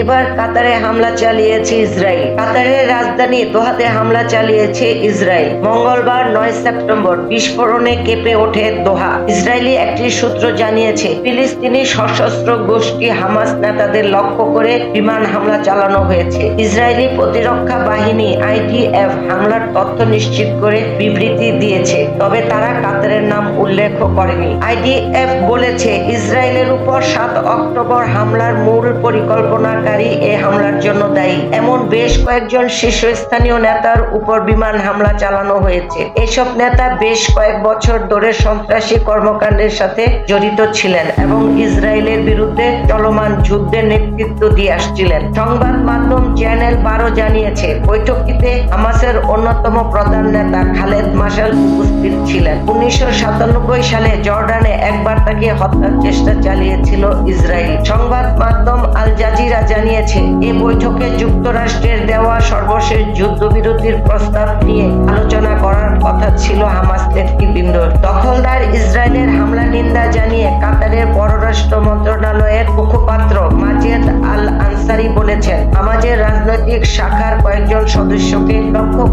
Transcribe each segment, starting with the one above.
এবার কাতারে হামলা চালিয়েছে ইসরায়েল। কাতারের রাজধানী দোহাতে হামলা চালিয়েছে ইসরায়েল। মঙ্গলবার নয় সেপ্টেম্বর বিস্ফোরণে কেঁপে ওঠে দোহা। ইসরায়েলি একটি সূত্র জানিয়েছে, ফিলিস্তিনি সশস্ত্র গোষ্ঠী হামাস নেতাদের লক্ষ্য করে বিমান হামলা চালানো হয়েছে। ইসরায়েলি প্রতিরক্ষা বাহিনী আইডিএফ হামলার তথ্য নিশ্চিত করে বিবৃতি দিয়েছে, তবে তারা কাতারের নাম উল্লেখ করেনি। আইডিএফ বলেছে ইসরায়েলের উপর সাত অক্টোবর হামলার মূল পরিকল্পনাকারী এ হামলার জন্য দায়ী। এমন বেশ কয়েকজন শীর্ষস্থানীয় নেতার উপর বিমান হামলা চালানো হয়েছে। এসব নেতা বেশ কয়েক বছর ধরে সন্ত্রাসী কর্মকাণ্ডের সাথে জড়িত ছিলেন এবং ইসরায়েলের বিরুদ্ধে চলমান যুদ্ধের নেতৃত্ব দিয়ে আসছিলেন। সংবাদ মাধ্যম চ্যানেল বারো জানিয়েছে, বৈঠকটিতে হামাসের অন্যতম প্রধান নেতা খালেদ মাসাল উপস্থিত ছিলেন। উনিশশো সাতানব্বই সালে জর্ডানে একবার তাকে হত্যার চেষ্টা চালিয়েছিল ইসরায়েল। সংবাদ মাধ্যম আল জাজিরা জানিয়েছে এ বৈঠকে যুক্তরাষ্ট্রের দেওয়া সর্বশেষ যুদ্ধবিরতির প্রস্তাব নিয়ে আলোচনা করার কথা ছিল হামাস নেতৃবৃন্দ। দখলদার ইসরায়েলের হামলা নিন্দা জানিয়ে কাতারের পররাষ্ট্র মন্ত্রণালয়ের মুখপাত্র মাজেদ আল আনসারি বলেছেন আমাদের রাজনৈতিক শাখার কয়েকজন লক্ষ্য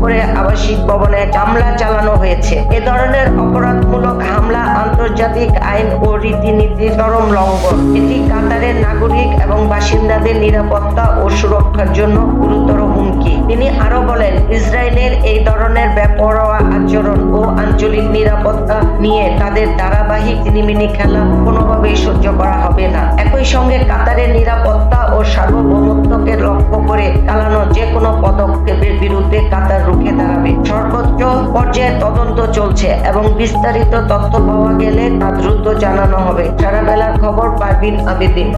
করে আবাসিক ভবনে হামলা চালানো হয়েছে। এ ধরনের অপরাধমূলক হামলা আন্তর্জাতিক আইন ও রীতিনীতি চরম লঙ্ঘন। এটি কাতারের নাগরিক এবং বাসিন্দাদের নিরাপত্তা ও সুরক্ষার জন্য গুরুতর হুমকি। তিনি আরও বলেন, ইসরায়েলের এই ধরনের বেপরোয়া আচরণ ও আঞ্চলিক নিরাপত্তা নিয়ে তাদের ধারাবাহিক নিমিনি খেলা কোনোভাবেই সহ্য করা হবে না। একই সঙ্গে কাতারের নিরাপত্তা ও সার্বভৌমত্বকে লক্ষ্য করে চালানো যে কোনো পদক্ষেপের বিরুদ্ধে পর্যায়ে তদন্ত চলছে এবং বিস্তারিত তথ্য পাওয়া গেলে তা দ্রুত জানানো হবে। সারা বেলার খবর পারবিন আবেদিন।